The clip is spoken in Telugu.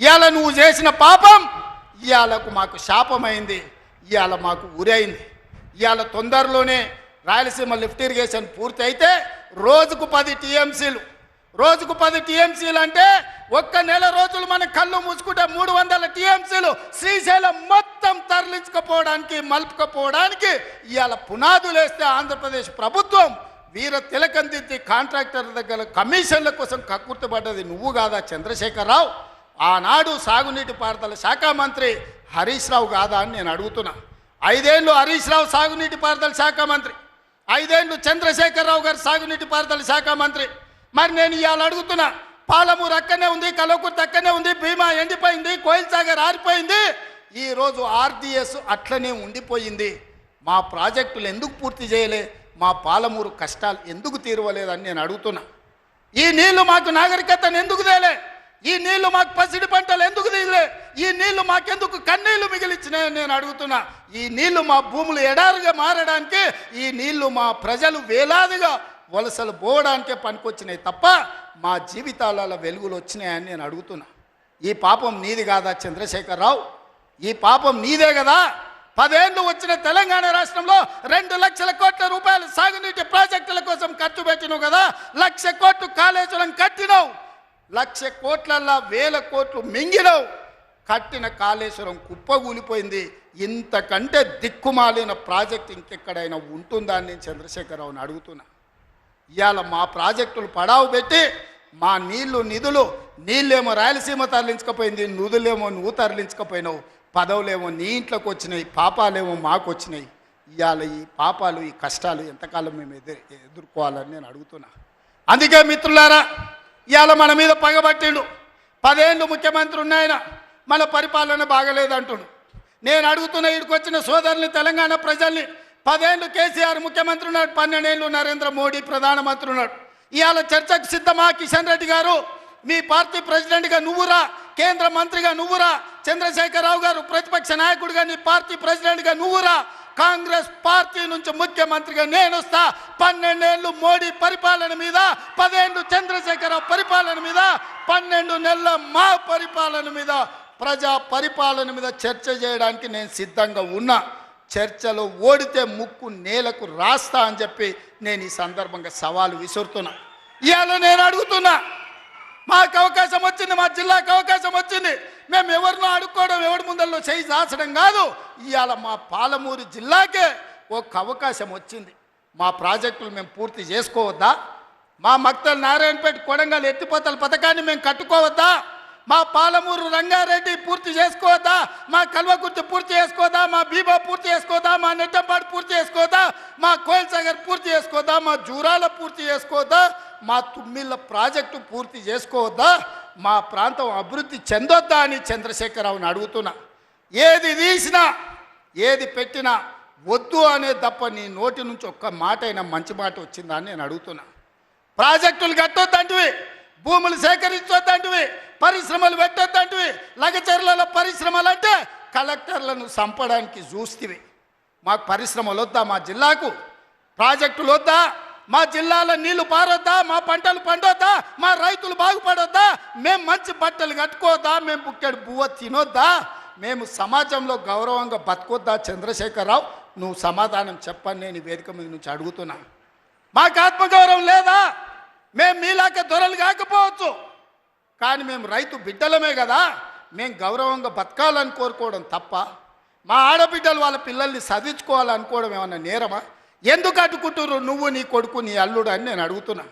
ఇవాళ నువ్వు చేసిన పాపం ఇవాళకు మాకు శాపమైంది ఇవాళ మాకు ఉరైంది. ఇవాళ తొందరలోనే రాయలసీమ లిఫ్ట్ ఇరిగేషన్ పూర్తి అయితే రోజుకు పది టీఎంసీలు. రోజుకు పది టీఎంసీలు అంటే ఒక్క నెల రోజులు మన కళ్ళు మూసుకుంటే మూడు వందల టీఎంసీలు శ్రీశైలం మొత్తం తరలించకపోవడానికి మలుపుకపోవడానికి ఇవాళ పునాదులు వేస్తే ఆంధ్రప్రదేశ్ ప్రభుత్వం వీర తిలకందిద్ది కాంట్రాక్టర్ దగ్గర కమిషన్ల కోసం కక్కుర్తిపడ్డది నువ్వు కాదా చంద్రశేఖరరావు? ఆనాడు సాగునీటి పారుదల శాఖ మంత్రి హరీష్ రావు కాదా అని నేను అడుగుతున్నా. ఐదేళ్ళు హరీష్ రావు సాగునీటి పారుదల శాఖ మంత్రి. ఐదేళ్ళు చంద్రశేఖరరావు గారు సాగునీటి పారుదల శాఖ మంత్రి. మరి నేను ఇవాళ అడుగుతున్నా పాలమూరు అక్కనే ఉంది కలవకుర్తి అక్కనే ఉంది భీమా ఎండిపోయింది కోయిల్ సాగర్ ఆరిపోయింది ఈరోజు ఆర్డిఎస్ అట్లనే ఉండిపోయింది. మా ప్రాజెక్టులు ఎందుకు పూర్తి చేయలే? మా పాలమూరు కష్టాలు ఎందుకు తీరవలేదని నేను అడుగుతున్నా. ఈ నీళ్ళు మాకు నాగరికతను ఎందుకు తేలే? ఈ నీళ్ళు మాకు పసిడి పంటలు ఎందుకు తీయలే? ఈ నీళ్ళు మాకెందుకు? కన్నీళ్ళు మిగిలిచ్చినాయని నేను అడుగుతున్నా. ఈ నీళ్ళు మా భూములు ఎడారుగా మారడానికి ఈ నీళ్ళు మా ప్రజలు వేలాదిగా వలసలు పోవడానికే పనికొచ్చినాయి తప్ప మా జీవితాలలో వెలుగులు వచ్చినాయని నేను అడుగుతున్నా. ఈ పాపం నీది కాదా చంద్రశేఖరరావు? ఈ పాపం నీదే కదా? పదేళ్ళు వచ్చిన తెలంగాణ రాష్ట్రంలో రెండు లక్షల కోట్ల రూపాయలు సాగునీటి ప్రాజెక్టుల కోసం ఖర్చు పెట్టినావు కదా? లక్ష కోట్లు కాళేశ్వరం కట్టినావు. లక్ష కోట్లల్లా వేల కోట్లు మింగినావు. కట్టిన కాళేశ్వరం కుప్పగూలిపోయింది. ఇంతకంటే దిక్కుమాలిన ప్రాజెక్ట్ ఇంకెక్కడైనా ఉంటుందా అని నేను చంద్రశేఖరరావుని అడుగుతున్నా. ఇవాళ మా ప్రాజెక్టులు పడావు పెట్టి మా నీళ్ళు నిధులు నీళ్ళేమో రాయలసీమ తరలించకపోయింది నుదులేమో నువ్వు తరలించకపోయినావు పదవులేమో నీ ఇంట్లోకి వచ్చినాయి పాపాలేమో మాకు వచ్చినాయి ఇవాళ ఈ పాపాలు ఈ కష్టాలు ఎంతకాలం మేము ఎదురు ఎదుర్కోవాలని నేను అడుగుతున్నా. అందుకే మిత్రులారా ఇవాళ మన మీద పగబట్టిండు. పదేళ్ళు ముఖ్యమంత్రి ఉన్నాయన మన పరిపాలన బాగలేదంటుడు. నేను అడుగుతున్న ఇక్కడికి వచ్చిన సోదరుని తెలంగాణ ప్రజల్ని పదేళ్ళు కేసీఆర్ ముఖ్యమంత్రి ఉన్నాడు పన్నెండేళ్ళు నరేంద్ర మోడీ ప్రధానమంత్రి ఉన్నాడు. ఇవాళ చర్చకు సిద్ధమా కిషన్ రెడ్డి గారు? మీ పార్టీ ప్రెసిడెంట్గా నువ్వురా కేంద్ర మంత్రిగా నువ్వురా చంద్రశేఖరరావు గారు ప్రతిపక్ష నాయకుడిగా నీ పార్టీ ప్రెసిడెంట్గా నువ్వురా కాంగ్రెస్ పార్టీ నుంచి ముఖ్యమంత్రిగా నేను వస్తా. పన్నెండేళ్ళు మోడీ పరిపాలన మీద పదేళ్ళు చంద్రశేఖరరావు పరిపాలన మీద పన్నెండు నెలల మా పరిపాలన మీద ప్రజా పరిపాలన మీద చర్చ చేయడానికి నేను సిద్ధంగా ఉన్నా. చర్చలో ఓడితే ముక్కు నేలకు రాస్తా అని చెప్పి నేను ఈ సందర్భంగా సవాలు విసురుతున్నా. ఇవాళ నేను అడుగుతున్నా మాకు అవకాశం వచ్చింది మా జిల్లాకు అవకాశం వచ్చింది. మేము ఎవరినో అడుక్కోవడం ఎవరి ముందల్లో చేయి దాచడం కాదు. ఇవాళ మా పాలమూరు జిల్లాకే ఒక అవకాశం వచ్చింది. మా ప్రాజెక్టులు మేము పూర్తి చేసుకోవద్దా? మా మక్తల్ నారాయణపేట కొడంగల్ ఎత్తిపోతల పథకాన్ని మేము కట్టుకోవద్దా? మా పాలమూరు రంగారెడ్డి పూర్తి చేసుకోవద్దా? మా కల్వకుర్తి పూర్తి చేసుకోవద్దా? మా బీబా పూర్తి చేసుకోవద్దా? మా నెట్టంపాడు పూర్తి చేసుకోవద్దా? మా కోయల్సాగర్ పూర్తి చేసుకోదా మా జూరాల పూర్తి చేసుకోవద్దా? మా తుమ్మిళ్ళ ప్రాజెక్టు పూర్తి చేసుకోవద్దా? మా ప్రాంతం అభివృద్ధి చెందొద్దా అని చంద్రశేఖరరావుని అడుగుతున్నా. ఏది తీసినా ఏది పెట్టినా వద్దు అనే తప్ప నీ నోటి నుంచి ఒక్క మాట అయినా మంచి మాట వచ్చిందా అని నేను అడుగుతున్నా. ప్రాజెక్టులు కట్టొద్దంటివి భూములు సేకరించొద్దంటివి పరిశ్రమలు పెట్టొద్దంటివి లగచర్లలో పరిశ్రమలు అంటే కలెక్టర్లను చంపడానికి చూస్తివి. మాకు పరిశ్రమలు వద్దా మా జిల్లాకు? ప్రాజెక్టులు వద్దా మా జిల్లాలో నీళ్ళు పారొద్దా? మా పంటలు పండొద్దా? మా రైతులు బాగుపడొద్దా? మేము మంచి బట్టలు కట్టుకోవద్దా మేము బుక్కెడు బువ్వ తినొద్దా? మేము సమాజంలో గౌరవంగా బతకొద్దా చంద్రశేఖరరావు? నువ్వు సమాధానం చెప్పని నేను వేదిక మీద నుంచి అడుగుతున్నా. మాకు ఆత్మగౌరవం లేదా? మేము మీలాక దొరలు కాకపోవచ్చు. కానీ మేము రైతు బిడ్డలమే కదా? మేము గౌరవంగా బతకాలని కోరుకోవడం తప్ప మా ఆడబిడ్డలు వాళ్ళ పిల్లల్ని చదివించుకోవాలనుకోవడం ఏమన్నా నేరమా? ఎందుకు అడ్డుకుంటున్నారు నువ్వు నీ కొడుకు నీ అల్లుడు అని నేను అడుగుతున్నా.